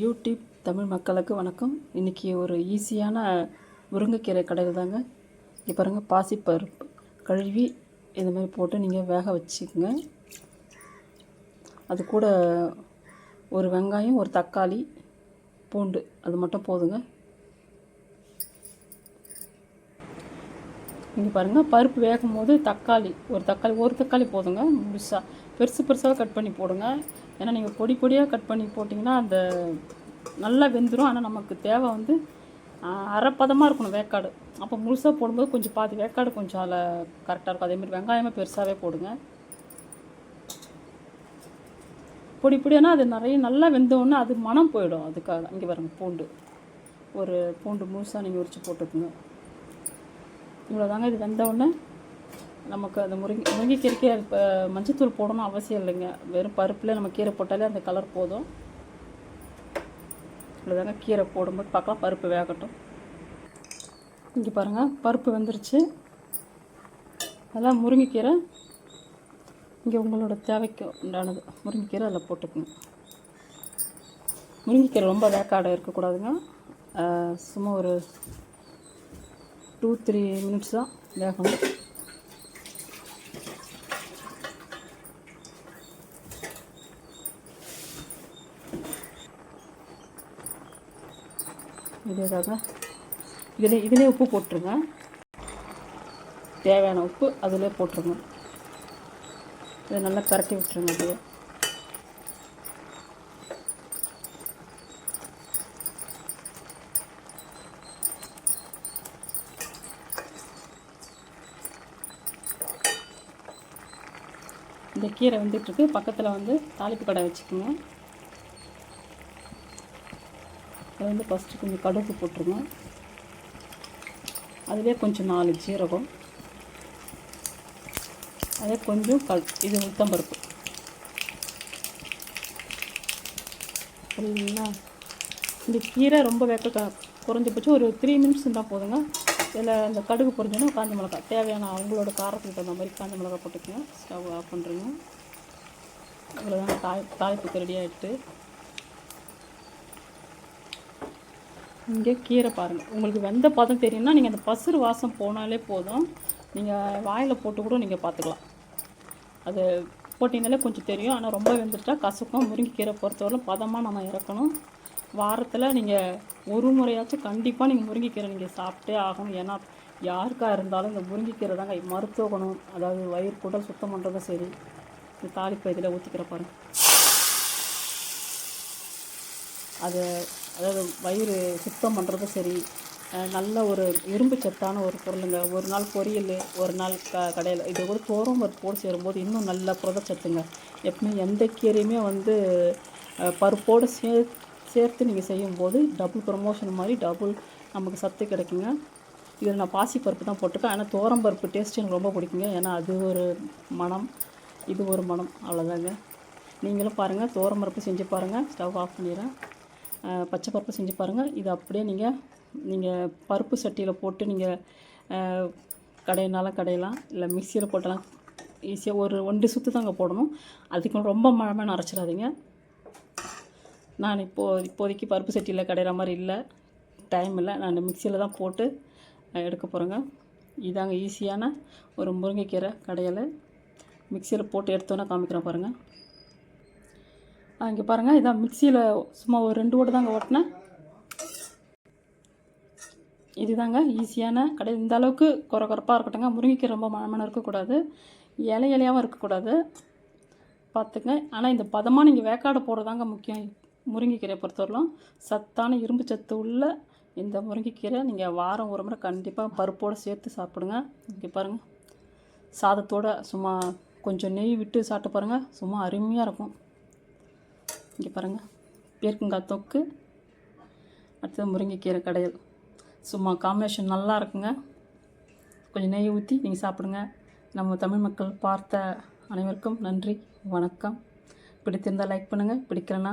YouTube Tamil மக்களுக்கு வணக்கம். இன்றைக்கி ஒரு ஈஸியான முருங்கைக்கீரை கடையில் தாங்க இங்கே பாருங்கள் பாசிப்பருப்பு கழுவி இந்த மாதிரி போட்டு நீங்கள் வேக வச்சுக்கோங்க. அது கூட ஒரு வெங்காயம் ஒரு தக்காளி பூண்டு அது மட்டும் போதுங்க. இங்கே பாருங்கள் பருப்பு வேகும் போது தக்காளி ஒரு தக்காளி ஒரு தக்காளி போதுங்க முழுசாக பெருசு பெருசாக கட் பண்ணி போடுங்க. ஏன்னா நீங்கள் பொடி பொடியாக கட் பண்ணி போட்டிங்கன்னா அந்த நல்லா வெந்துடும் ஆனால் நமக்கு தேவை வந்து அரைப்பதமாக இருக்கணும் வேக்காடு. அப்போ முழுசாக போடும்போது கொஞ்சம் பாதி வேக்காடு கொஞ்சம் அதில் கரெக்டாக இருக்கும். அதேமாதிரி வெங்காயமே பெருசாகவே போடுங்க. பொடி பொடியானா அது நிறைய நல்லா வெந்தோடனே அது மனம் போயிடும். அதுக்காக இங்கே பாருங்கள் பூண்டு. ஒரு பூண்டு முழுசாக நீங்கள் உரிச்சு போட்டுக்கோங்க. இவ்வளோதாங்க இது வெந்தவுடனே நமக்கு அந்த முருங்கை முருங்கைக்கீரைக்கு இப்போ மஞ்சத்தூள் போடணும் அவசியம் இல்லைங்க. வெறும் பருப்பில் நம்ம கீரை போட்டாலே அந்த கலர் போதும். இவ்வளோதாங்க கீரை போடும்போது பார்க்கலாம் பருப்பு வேகட்டும். இங்கே பாருங்கள் பருப்பு வெந்துருச்சு. அதெல்லாம் முருங்கைக்கீரை. இங்கே உங்களோட தேவைக்கு உண்டானது முருங்கைக்கீரை அதில் போட்டுக்கணும். முருங்கைக்கீரை ரொம்ப வேக்காடை இருக்கக்கூடாதுங்க. சும்மா ஒரு டூ த்ரீ மினிட்ஸ் தான் வேகணும். இதேதாங்க இதில் இதிலே உப்பு போட்டுருங்க. தேவையான உப்பு அதிலே போட்டுருங்க. இதை நல்லா கரட்டி விட்டுருங்க அப்படியே இந்த கீரை வந்துட்டுருக்கு. பக்கத்தில் வந்து தாளிப்பு கடை வச்சுக்கோங்க. அது வந்து ஃபஸ்ட்டு கொஞ்சம் கடுகு போட்டுருங்க. அதுவே கொஞ்சம் நாலு ஜீரகம். அதே கொஞ்சம் கல் இது உளுத்தம்பருப்பு சரிங்களா இந்த கீரை ரொம்ப வேக்க க குறைஞ்சபட்சம் ஒரு த்ரீ மினிட்ஸ் இருந்தால் போதுங்க. இதில் அந்த கடுகு பொறிஞ்சோன்னா காஞ்ச மிளகா தேவையான அவங்களோட காரத்துக்கு தகுந்த மாதிரி காஞ்ச மிளகா போட்டுக்கோங்க. ஸ்டவ் ஆஃப் பண்ணுறீங்க இவ்வளோதாங்க தாய் தாளிப்புக்கு ரெடி ஆகிட்டு இங்கே கீரை பாருங்கள் உங்களுக்கு வெந்த பதம் தெரியும்னா நீங்கள் அந்த பசுறு வாசம் போனாலே போதும். நீங்கள் வாயில் போட்டு கூட நீங்கள் பார்த்துக்கலாம் அது போட்டிங்கனாலே கொஞ்சம் தெரியும். ஆனால் ரொம்ப வெந்துட்டா கசக்கும். முருங்கைக்கீரை பொறுத்தவரை பதமாக நம்ம இறக்கணும். வாரத்தில் நீங்கள் ஒரு முறையாச்சும் கண்டிப்பாக நீங்கள் முருங்கைக்கீரை நீங்கள் சாப்பிட்டே ஆகணும். ஏன்னா யாருக்காக இருந்தாலும் இந்த முருங்கைக்கீரை தாங்க மருத்துவ குணம். அதாவது வயிறு குடல் சுத்தம் பண்ணுறதும் சரி. இந்த தாளிப்பு இதில் ஊற்றிக்கிற பாருங்க. அது அதாவது வயிறு சுத்தம் பண்ணுறதும் சரி. நல்ல ஒரு இரும்பு சத்தான ஒரு பொருளுங்க. ஒரு நாள் பொரியல் ஒரு நாள் க கடையில். இது கூட தோறும் ஒரு போடு சேரும்போது இன்னும் நல்ல புரதச்சத்துங்க. எப்பவுமே எந்த கீரையுமே வந்து பருப்போடு சேர்த்து சேர்த்து நீங்கள் செய்யும்போது டபுள் ப்ரொமோஷன் மாதிரி டபுள் நமக்கு சத்து கிடைக்குங்க. இதில் நான் பாசி பருப்பு தான் போட்டிருக்கேன். ஆனால் தோரம் பருப்பு டேஸ்ட் எனக்கு ரொம்ப பிடிக்குங்க. ஏன்னா அது ஒரு மனம் இது ஒரு மனம் அவ்வளோதாங்க நீங்களும் பாருங்கள் தோரம் பருப்பு செஞ்சு பாருங்கள் ஸ்டவ் ஆஃப் பண்ணிடுறேன். பச்சை பருப்பு செஞ்சு பாருங்கள் இது அப்படியே நீங்கள் நீங்கள் பருப்பு சட்டியில் போட்டு நீங்கள் கடையினாலும் கடையலாம். இல்லை மிக்சியில் போட்டலாம் ஈஸியாக ஒரு ஒன்று சுற்று தாங்க போடணும். அதுக்கு ரொம்ப மழை அரைச்சிடாதீங்க. நான் இப்போது இப்போதைக்கு பருப்பு சட்டியில் கடையிற மாதிரி இல்லை. டைம் இல்லை. நான் மிக்சியில் தான் போட்டு எடுக்க போகிறேங்க இதாங்க ஈஸியான ஒரு முருங்கைக்கீரை கடையில். மிக்சியில் போட்டு எடுத்தோன்னே காமிக்கிறேன் பாருங்கள் இங்கே பாருங்கள் இதான் மிக்சியில் சும்மா ஒரு ரெண்டு ஓட்டு தாங்க ஓட்டினேன். இதுதாங்க ஈஸியான கடை. இந்த அளவுக்கு குறை குறைப்பாக இருக்கட்டுங்க முருங்கைக்கீரை ரொம்ப மனமான இருக்கக்கூடாது. இலை இலையாகவும் இருக்கக்கூடாது. பார்த்துங்க ஆனால் இந்த பதமாக நீங்கள் வேக்காடு போடுறதாங்க முக்கியம். முருங்கைக்கீரையை பொறுத்தவரையிலும் சத்தான இரும்பு சத்து உள்ள இந்த முருங்கைக்கீரை நீங்கள் வாரம் ஒரு முறை கண்டிப்பாக பருப்போடு சேர்த்து சாப்பிடுங்க. இங்கே பாருங்கள் சாதத்தோட சும்மா கொஞ்சம் நெய் விட்டு சாப்பிட்டு பாருங்கள் சும்மா அருமையாக இருக்கும். இங்கே பாருங்கள் பேர்க்கங்காய் தொக்கு அடுத்தது முருங்கைக்கீரை கடையல். சும்மா காம்பினேஷன் நல்லா இருக்குங்க. கொஞ்சம் நெய் ஊற்றி நீங்கள் சாப்பிடுங்க. நம்ம தமிழ் மக்கள் பார்த்த அனைவருக்கும் நன்றி வணக்கம். பிடித்திருந்தால் லைக் பண்ணுங்கள் பிடிக்கலனா